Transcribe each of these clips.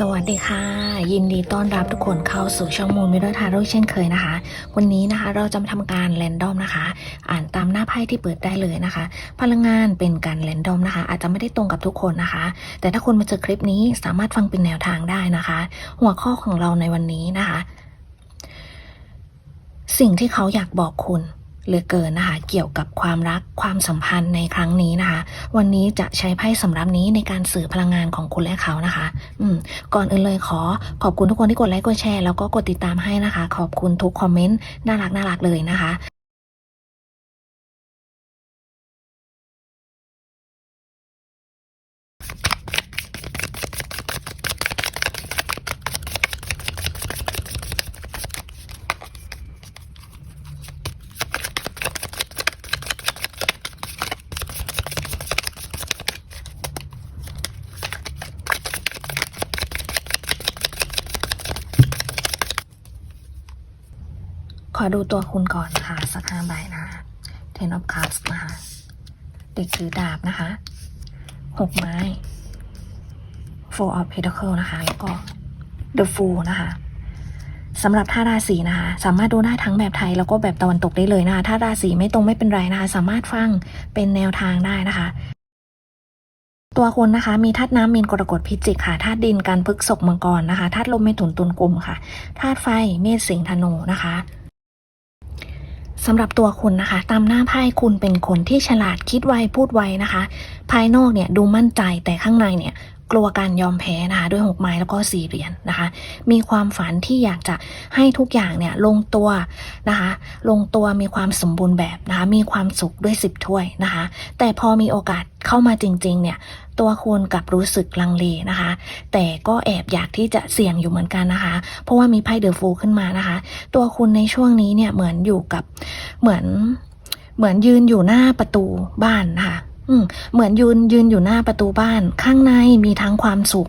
สวัสดีค่ะ ยินดีต้อนรับทุกคนเข้าสู่ช่องมูลมิเตอร์ทาโร่เช่นเคยนะคะ วันนี้นะคะเราจะมาทำการแรนดอมนะคะ อ่านตามหน้าไพ่ที่เปิดได้เลยนะคะ พลังงานเป็นการแรนดอมนะคะ อาจจะไม่ได้ตรงกับทุกคนนะคะ แต่ถ้าคุณมาเจอคลิปนี้สามารถฟังเป็นแนวทางได้นะคะ หัวข้อของเราในวันนี้นะคะ สิ่งที่เขาอยากบอกคุณ เหลือเกินนะคะ เกี่ยวกับความรักความสัมพันธ์ในครั้งนี้นะคะ วันนี้จะใช้ไพ่สำรับนี้ในการสื่อพลังงานของคุณและเขานะคะ อืม ก่อนอื่นเลยขอขอบคุณทุกคนที่กดไลค์กดแชร์แล้วก็กดติดตามให้นะคะ ขอบคุณทุกคอมเมนต์น่ารักน่ารักเลยนะคะ ดูตัวคุณก่อนนะคะสักห้าใบนะคะ Ten of Cups นะคะเด็กถือดาบนะคะหกไม้ Four of Pentacle นะคะ แล้วก็ The Fool นะคะสำหรับท่าราศีนะคะ สามารถดูได้ทั้งแบบไทยแล้วก็แบบตะวันตกได้เลยนะคะถ้าราศีไม่ตรงไม่เป็นไรนะคะ สามารถฟังเป็นแนวทางได้นะคะ ตัวคนนะคะ มีธาตุน้ำมีนกรกฎพิจิกค่ะธาตุดินการพฤกษกมังกรนะคะธาตุลมเมถุนตุลกลุ่มค่ะธาตุไฟเมษสิงห์ธนูนะคะ สำหรับตัวคุณนะคะ ตามหน้าไพ่คุณเป็นคนที่ฉลาดคิดไวพูดไวนะคะ ภายนอกเนี่ยดูมั่นใจแต่ข้างในเนี่ยกลัวการยอมแพ้นะคะด้วยหกไม้แล้วก็สี่เหรียญนะคะ มีความฝันที่อยากจะให้ทุกอย่างเนี่ยลงตัวนะคะ ลงตัวมีความสมบูรณ์แบบนะคะ มีความสุขด้วยสิบถ้วยนะคะ แต่พอมีโอกาสเข้ามาจริง ๆ เนี่ย ตัวคุณกับรู้สึกลังเลนะคะ แต่ก็แอบอยากที่จะเสี่ยงอยู่เหมือนกันนะคะ เพราะว่ามีไพ่เดอะฟูขึ้นมานะคะ ตัวคุณในช่วงนี้เนี่ยเหมือนอยู่กับเหมือนเหมือนยืนอยู่หน้าประตูบ้านนะคะอืเหมือนยืนยืนอยู่หน้าประตูบ้าน ข้างในมีทั้งความสุข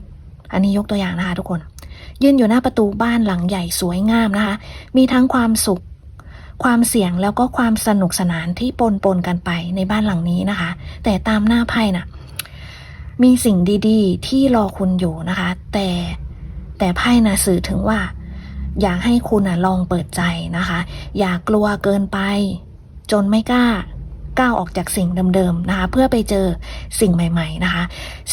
อันนี้ยกตัวอย่างนะคะทุกคน ยืนอยู่หน้าประตูบ้านหลังใหญ่สวยงามนะคะ มีทั้งความสุข ความเสี่ยงแล้วก็ความสนุกสนานที่ปนปนกันไปในบ้านหลังนี้นะคะ แต่ตามหน้าไพ่น่ะ มีสิ่งดีๆ ที่รอคุณอยู่นะคะ แต่แต่ไพ่นะสื่อถึงว่า อยากให้คุณนะลองเปิดใจนะคะ อย่ากลัวเกินไป จนไม่กล้าก้าวออกจากสิ่งเดิมๆนะคะ เพื่อไปเจอสิ่งใหม่ ๆนะคะ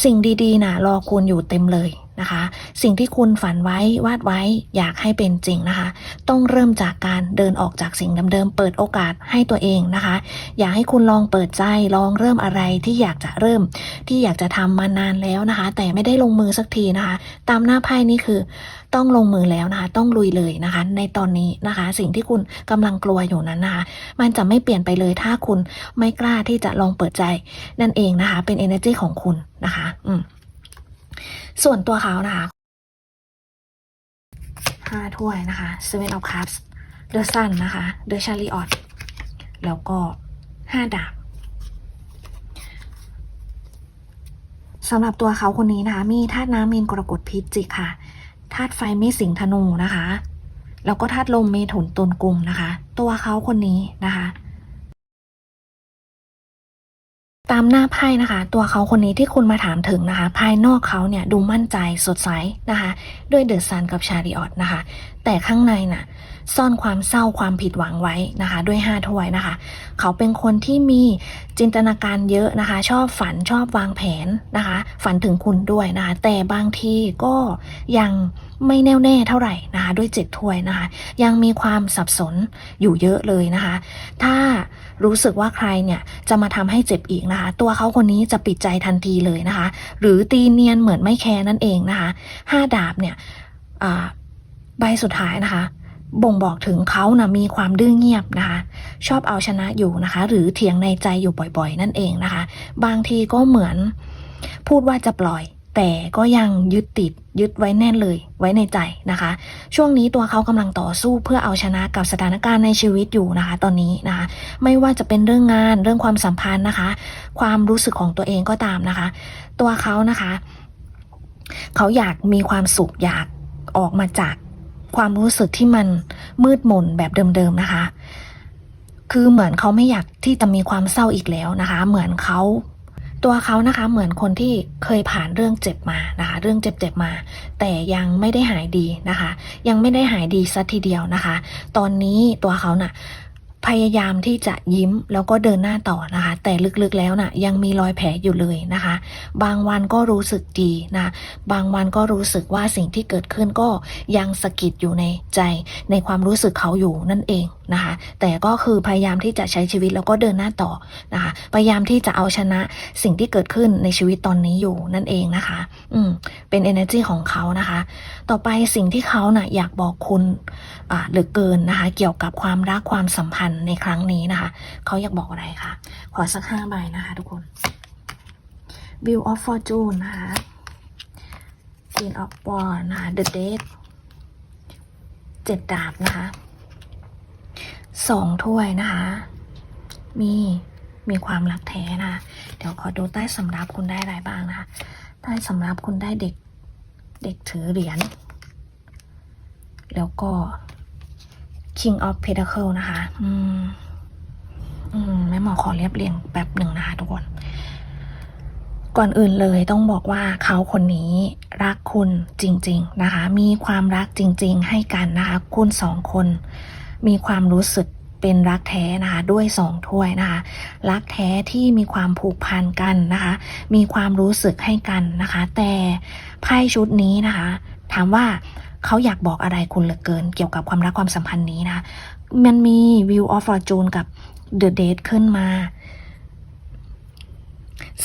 สิ่งดีๆนะรอคุณอยู่เต็มเลย นะคะ สิ่งที่คุณฝันไว้วาดไว้อยากให้เป็นจริงนะคะ ต้องเริ่มจากการเดินออกจากสิ่งเดิมๆเปิดโอกาสให้ตัวเองนะคะ อยากให้คุณลองเปิดใจลองเริ่มอะไรที่อยากจะเริ่ม ที่อยากจะทำมานานแล้วนะคะ แต่ไม่ได้ลงมือสักทีนะคะ ตามหน้าไพ่นี่คือต้องลงมือแล้วนะคะ ต้องลุยเลยนะคะ ในตอนนี้นะคะ สิ่งที่คุณกำลังกลัวอยู่นั้นนะคะ มันจะไม่เปลี่ยนไปเลยถ้าคุณไม่กล้าที่จะลองเปิดใจนั่นเองนะคะ เป็น energy ของคุณนะคะ อืม ส่วนตัวเขานะคะห้าถ้วยนะคะ seven of cups the sun นะคะ the chariot แล้วก็ห้าดาบสำหรับตัวเขาคนนี้นะคะ มีธาตุน้ำมีนกรกฎพิจิกค่ะธาตุไฟเมษสิงธนูนะคะ แล้วก็ธาตุลมเมถุนตุลกุมนะคะ ตัวเขาคนนี้นะคะ ตามหน้าไพ่นะคะ ตัวเขาคนนี้ที่คุณมาถามถึงนะคะ ภายนอกเขาเนี่ยดูมั่นใจสดใสนะคะ ด้วยเดอะซันกับชาริออตนะคะ แต่ข้างในน่ะ ซ่อนความเศร้าความผิดหวังไว้นะคะ ด้วยห้าถ้วยนะคะ เขาเป็นคนที่มีจินตนาการเยอะนะคะ ชอบฝันชอบวางแผนนะคะ ฝันถึงคุณด้วยนะคะ แต่บางทีก็ยังไม่แน่วแน่เท่าไหร่นะคะ ด้วยเจ็ดถ้วยนะคะ ยังมีความสับสนอยู่เยอะเลยนะคะ ถ้ารู้สึกว่าใครเนี่ยจะมาทำให้เจ็บอีกนะคะ ตัวเขาคนนี้จะปิดใจทันทีเลยนะคะ หรือตีเนียนเหมือนไม่แคร์นั่นเองนะคะห้าดาบเนี่ยอ่า ใบสุดท้ายนะคะ บ่งบอกถึงเขานะมีความดื้อเงียบนะคะ ชอบเอาชนะอยู่นะคะ หรือเถียงในใจอยู่บ่อยๆ นั่นเองนะคะ บางทีก็เหมือนพูดว่าจะปล่อย แต่ก็ยังยึดติดยึดไว้แน่นเลยไว้ในใจนะคะ ช่วงนี้ตัวเขากำลังต่อสู้เพื่อเอาชนะกับสถานการณ์ในชีวิตอยู่นะคะ ตอนนี้นะคะ ไม่ว่าจะเป็นเรื่องงานเรื่องความสัมพันธ์นะคะ ความรู้สึกของตัวเองก็ตามนะคะ ตัวเขานะคะ เขาอยากมีความสุขอยากออกมาจาก ความรู้สึกที่มันมืดมนแบบเดิมๆนะคะ คือเหมือนเขาไม่อยากที่จะมีความเศร้าอีกแล้วนะคะ เหมือนเขาตัวเขานะคะเหมือนคนที่เคยผ่านเรื่องเจ็บมานะคะ เรื่องเจ็บๆมา แต่ยังไม่ได้หายดีนะคะ ยังไม่ได้หายดีสักทีเดียวนะคะ ตอนนี้ตัวเขาน่ะ พยายามที่จะยิ้มแล้วก็เดินหน้าต่อนะคะ แต่ลึกๆแล้วน่ะยังมีรอยแผลอยู่เลยนะคะ บางวันก็รู้สึกดีนะบางวันก็รู้สึกว่าสิ่งที่เกิดขึ้นก็ยังสะกิดอยู่ในใจในความรู้สึกเขาอยู่นั่นเองนะคะ แต่ก็คือพยายามที่จะใช้ชีวิตแล้วก็เดินหน้าต่อนะคะ พยายามที่จะเอาชนะสิ่งที่เกิดขึ้นในชีวิตตอนนี้อยู่นั่นเองนะคะ อืมเป็น energy ของเขานะคะ ต่อไปสิ่งที่เขาน่ะอยากบอกคุณอ่าเหลือเกินนะคะ เกี่ยวกับความรักความสัมพันธ์ในครั้งนี้นะคะ เขาอยากบอกอะไรคะขอสักห้าใบนะคะ ทุกคน View of Fortune นะคะ Queen of Wands นะคะ The Dead เจ็ดดาบนะคะสองถ้วยนะคะ มีมีความรักแท้นะคะเดี๋ยวขอดูใต้สำรับคุณได้อะไรบ้างนะคะ ใต้สำรับคุณได้เด็กเด็กถือเหรียญแล้วก็ King of Pentacle นะคะ อืม อืมแม่หมอขอเรียบเรียงแป๊บหนึ่งนะคะทุกคน ก่อนอื่นเลยต้องบอกว่าเขาคนนี้รักคุณจริง ๆ นะคะ มีความรักจริง ๆ ให้กันนะคะ คุณสองคน มีความรู้สึกเป็นรักแท้นะคะด้วยสองถ้วยนะคะ รักแท้ที่มีความผูกพันกันนะคะ มีความรู้สึกให้กันนะคะ แต่ไพ่ชุดนี้นะคะ ถามว่า เขาอยากบอกอะไรคุณเหลือเกิน เกี่ยวกับความรักความสัมพันธ์นี้นะคะมันมี View of Fortune กับ The Date ขึ้นมา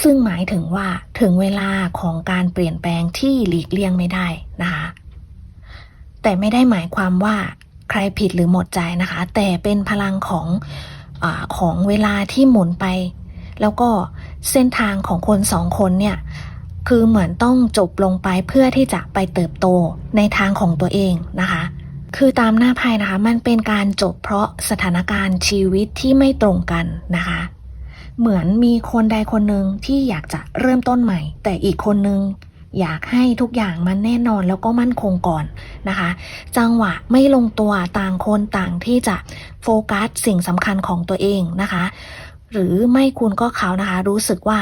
ซึ่งหมายถึงว่าถึงเวลาของการเปลี่ยนแปลงที่หลีกเลี่ยงไม่ได้นะคะ แต่ไม่ได้หมายความว่าใครผิดหรือหมดใจนะคะ แต่เป็นพลังของอของเวลาที่หมุนไป แล้วก็เส้นทางของคนสองคนเนี่ย คือเหมือนต้องจบลงไปเพื่อที่จะไปเติบโตในทางของตัวเองนะคะ คือตามหน้าไพ่นะคะ มันเป็นการจบเพราะสถานการณ์ชีวิตที่ไม่ตรงกันนะคะ เหมือนมีคนใดคนหนึ่งที่อยากจะเริ่มต้นใหม่ แต่อีกคนนึงอยากให้ทุกอย่างมันแน่นอนแล้วก็มั่นคงก่อนนะคะ จังหวะไม่ลงตัวต่างคนต่างที่จะโฟกัสสิ่งสำคัญของตัวเองนะคะ หรือไม่คุณก็เขานะคะ รู้สึกว่า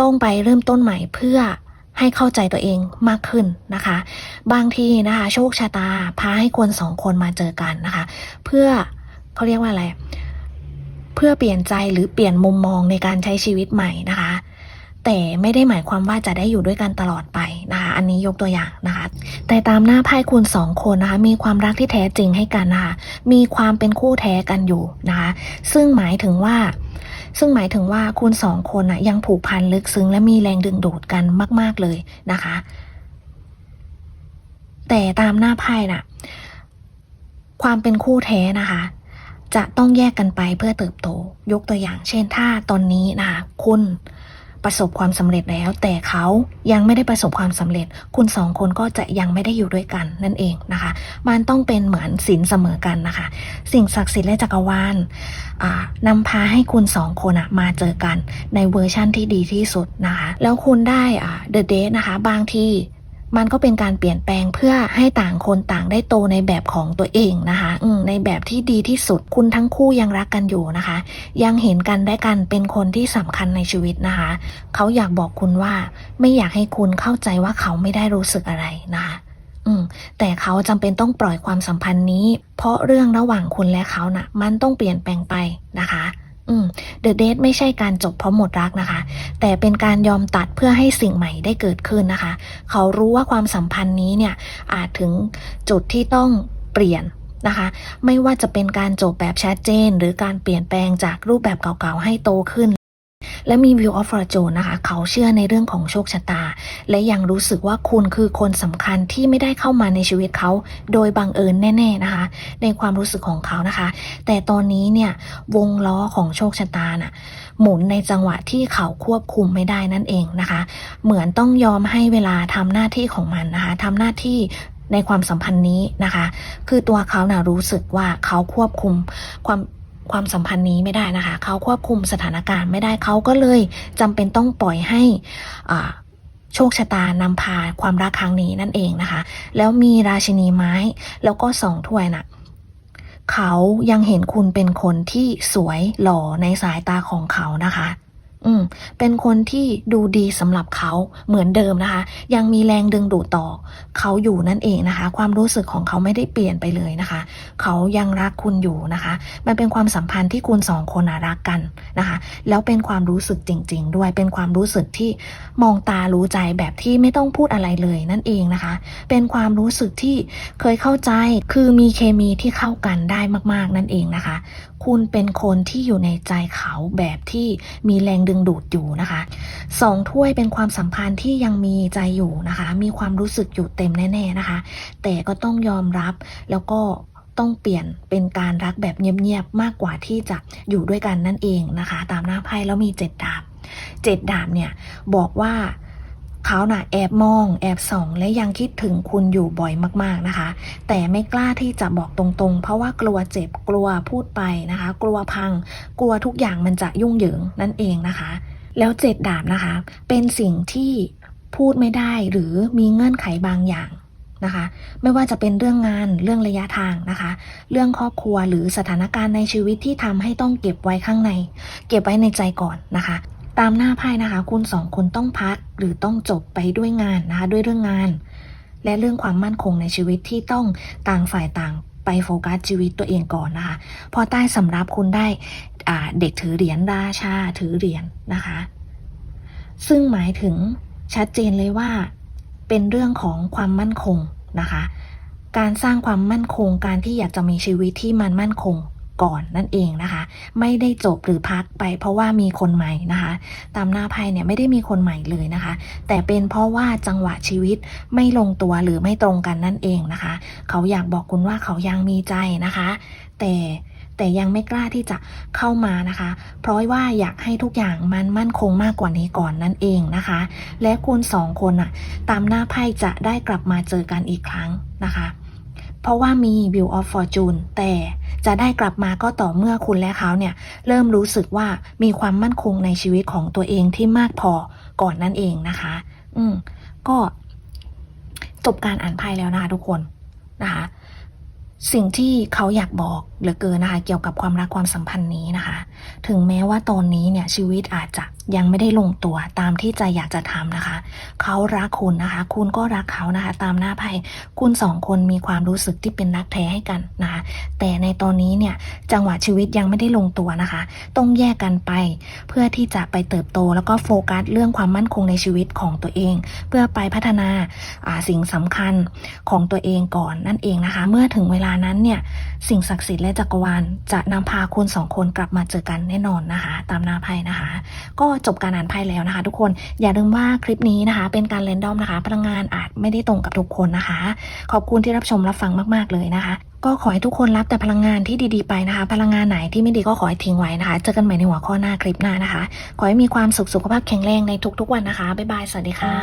ต้องไปเริ่มต้นใหม่เพื่อให้เข้าใจตัวเองมากขึ้นนะคะ บางทีนะคะ โชคชะตาพาให้คนสองคนมาเจอกันนะคะ เพื่อเขาเรียกว่าอะไร เพื่อเปลี่ยนใจหรือเปลี่ยนมุมมองในการใช้ชีวิตใหม่นะคะ แต่ไม่ได้หมายความว่าจะได้อยู่ด้วยกันตลอดไปนะคะ อันนี้ยกตัวอย่างนะคะ แต่ตามหน้าไพ่คุณสองคนนะคะ มีความรักที่แท้จริงให้กันนะคะ มีความเป็นคู่แท้กันอยู่นะคะ ซึ่งหมายถึงว่า ซึ่งหมายถึงว่าคุณสองคนนะยังผูกพันลึกซึ้งและมีแรงดึงดูดกันมาก ๆเลยนะคะ แต่ตามหน้าไพ่น่ะ ความเป็นคู่แท้นะคะ จะต้องแยกกันไปเพื่อเติบโต ยกตัวอย่าง เช่นถ้าตอนนี้นะคะคุณ ประสบความสำเร็จแล้ว แต่เขายังไม่ได้ประสบความสำเร็จ คุณสองคนก็จะยังไม่ได้อยู่ด้วยกันนั่นเองนะคะ มันต้องเป็นเหมือนศีลเสมอกันนะคะ สิ่งศักดิ์สิทธิ์และจักรวาลอ่านำพาให้คุณสองคนมาเจอกันในเวอร์ชั่นที่ดีที่สุดนะคะ แล้วคุณได้เดอะเดทนะคะ บางที่ มันก็เป็นการเปลี่ยนแปลงเพื่อให้ต่างคนต่างได้โตในแบบของตัวเองนะคะในแบบที่ดีที่สุดคุณทั้งคู่ยังรักกันอยู่นะคะ ยังเห็นกันได้กันเป็นคนที่สำคัญในชีวิตนะคะ เขาอยากบอกคุณว่า ไม่อยากให้คุณเข้าใจว่าเขาไม่ได้รู้สึกอะไรนะคะแต่เขาจำเป็นต้องปล่อยความสัมพันธ์นี้ เพราะเรื่องระหว่างคุณและเขาน่ะ มันต้องเปลี่ยนแปลงไปนะคะ อืม The Date ไม่ใช่การจบเพราะหมดรักนะคะ แต่เป็นการยอมตัดเพื่อให้สิ่งใหม่ได้เกิดขึ้นนะคะ เขารู้ว่าความสัมพันธ์นี้เนี่ยอาจถึงจุดที่ต้องเปลี่ยนนะคะ ไม่ว่าจะเป็นการจบแบบชัดเจน หรือการเปลี่ยนแปลงจากรูปแบบเก่าๆให้โตขึ้น และมี View of Fortune นะคะ เขาเชื่อในเรื่องของโชคชะตา และยังรู้สึกว่าคุณคือคนสำคัญที่ไม่ได้เข้ามาในชีวิตเขา โดยบังเอิญแน่ๆนะคะ ในความรู้สึกของเขานะคะ แต่ตอนนี้เนี่ยวงล้อของโชคชะตาน่ะหมุนในจังหวะที่เขาควบคุมไม่ได้นั่นเองนะคะ เหมือนต้องยอมให้เวลาทำหน้าที่ของมันนะคะทำหน้าที่ในความสัมพันธ์นี้นะคะ คือตัวเขานะ่ะรู้สึกว่าเขาควบคุมความ ความสัมพันธ์นี้ไม่ได้นะคะ เขาควบคุมสถานการณ์ไม่ได้เขาก็เลยจำเป็นต้องปล่อยให้อ่าโชคชะตานำพาความรักครั้งนี้นั่นเองนะคะ แล้วมีราชินีไม้แล้วก็สองถ้วยน่ะเขายังเห็นคุณเป็นคนที่สวยหล่อในสายตาของเขานะคะ อืม เป็นคนที่ดูดีสำหรับเขาเหมือนเดิมนะคะ ยังมีแรงดึงดูดต่อ เขาอยู่นั่นเองนะคะ ความรู้สึกของเขาไม่ได้เปลี่ยนไปเลยนะคะ เขายังรักคุณอยู่นะคะ มันเป็นความสัมพันธ์ที่คุณสองคนรักกันนะคะ แล้วเป็นความรู้สึกจริง ๆ ด้วย เป็นความรู้สึกที่มองตารู้ใจแบบที่ไม่ต้องพูดอะไรเลยนั่นเองนะคะ เป็นความรู้สึกที่เคยเข้าใจ คือมีเคมีที่เข้ากันได้มาก ๆ นั่นเองนะคะ คุณเป็นคนที่อยู่ในใจเขาแบบที่มีแรงดึงดูดอยู่นะคะสองถ้วยเป็นความสัมพันธ์ที่ยังมีใจอยู่นะคะ มีความรู้สึกอยู่เต็มแน่ๆนะคะ แต่ก็ต้องยอมรับแล้วก็ต้องเปลี่ยนเป็นการรักแบบเงียบๆมากกว่าที่จะอยู่ด้วยกันนั่นเองนะคะ ตามหน้าไพ่แล้วมีเจ็ดดาบเจ็ดดาบเนี่ยบอกว่า เขาน่ะแอบมองแอบส่อง และยังคิดถึงคุณอยู่บ่อยมากๆนะคะ แต่ไม่กล้าที่จะบอกตรงๆ เพราะว่ากลัวเจ็บกลัวพูดไปนะคะ กลัวพัง กลัวทุกอย่างมันจะยุ่งเหยิงนั่นเองนะคะ แล้วเจ็ดดาบนะคะ เป็นสิ่งที่พูดไม่ได้หรือมีเงื่อนไขบางอย่างนะคะ ไม่ว่าจะเป็นเรื่องงานเรื่องระยะทางนะคะ เรื่องครอบครัวหรือสถานการณ์ในชีวิตที่ทำให้ต้องเก็บไว้ข้างใน เก็บไว้ในใจก่อนนะคะ ตามหน้าไพ่นะคะ คุณสองคนต้องพักหรือต้องจบไปด้วยงานนะคะ ด้วยเรื่องงาน และเรื่องความมั่นคงในชีวิตที่ต้องต่างฝ่ายต่างไปโฟกัสชีวิตตัวเองก่อนนะคะ พอใต้สำรับคุณได้เด็กถือเหรียญราชาถือเหรียญนะคะ ซึ่งหมายถึงชัดเจนเลยว่า เป็นเรื่องของความมั่นคงนะคะ การสร้างความมั่นคงการที่อยากจะมีชีวิตที่มันมั่นคง ก่อนนั่นเองนะคะ ไม่ได้จบหรือพักไป เพราะว่ามีคนใหม่นะคะ ตามหน้าไพ่เนี่ยไม่ได้มีคนใหม่เลยนะคะ แต่เป็นเพราะว่าจังหวะชีวิตไม่ลงตัวหรือไม่ตรงกันนั่นเองนะคะ เขาอยากบอกคุณว่าเขายังมีใจนะคะ แต่แต่ยังไม่กล้าที่จะเข้ามานะคะ เพราะว่าอยากให้ทุกอย่างมันมั่นคงมากกว่านี้ก่อนนั่นเองนะคะ และคุณสองคนอะตามหน้าไพ่จะได้กลับมาเจอกันอีกครั้งนะคะ เพราะว่ามี View of Fortune แต่ จะได้กลับมาก็ต่อเมื่อคุณและเขาเนี่ยเริ่มรู้สึกว่ามีความมั่นคงในชีวิตของตัวเองที่มากพอก่อนนั่นเองนะคะ อืมก็จบการอ่านไพ่แล้วนะคะทุกคนนะคะสิ่งที่เขาอยากบอกเหลือเกินนะคะ เกี่ยวกับความรักความสัมพันธ์นี้นะคะ ถึงแม้ว่าตอนนี้เนี่ยชีวิตอาจจะ ยังไม่ได้ลงตัวตามที่ใจอยากจะทำนะคะ เขารักคุณนะคะ คุณก็รักเขานะคะ ตามหน้าไพ่คุณสองคนมีความรู้สึกที่เป็นรักแท้ให้กันนะคะ แต่ในตอนนี้เนี่ยจังหวะชีวิตยังไม่ได้ลงตัวนะคะ ต้องแยกกันไป เพื่อที่จะไปเติบโตแล้วก็โฟกัสเรื่องความมั่นคงในชีวิตของตัวเอง เพื่อไปพัฒนาาสิ่งสำคัญของตัวเองก่อนนั่นเองนะคะ เมื่อถึงเวลานั้นเนี่ยสิ่งศักดิ์สิทธิ์และจักรวาลจะนำพาคุณสองคนกลับมาเจอกันแน่นอนนะคะ ตามหน้าไพ่นะคะ ก็จบการอ่านไพ่แล้วนะคะ ทุกคนอย่าลืมว่าคลิปนี้นะคะ เป็นการเรนดอมนะคะ พลังงานอาจไม่ได้ตรงกับทุกคนนะคะ ขอบคุณที่รับชมรับฟังมาก ๆ เลยนะคะ ก็ขอให้ทุกคนรับแต่พลังงานที่ดีๆไปนะคะ พลังงานไหนที่ไม่ดีก็ขอให้ทิ้งไว้นะคะ เจอกันใหม่ในหัวข้อหน้าคลิปหน้านะคะ ขอให้มีความสุขสุขภาพแข็งแรงในทุกๆวันนะคะบ๊ายบายสวัสดีค่ะ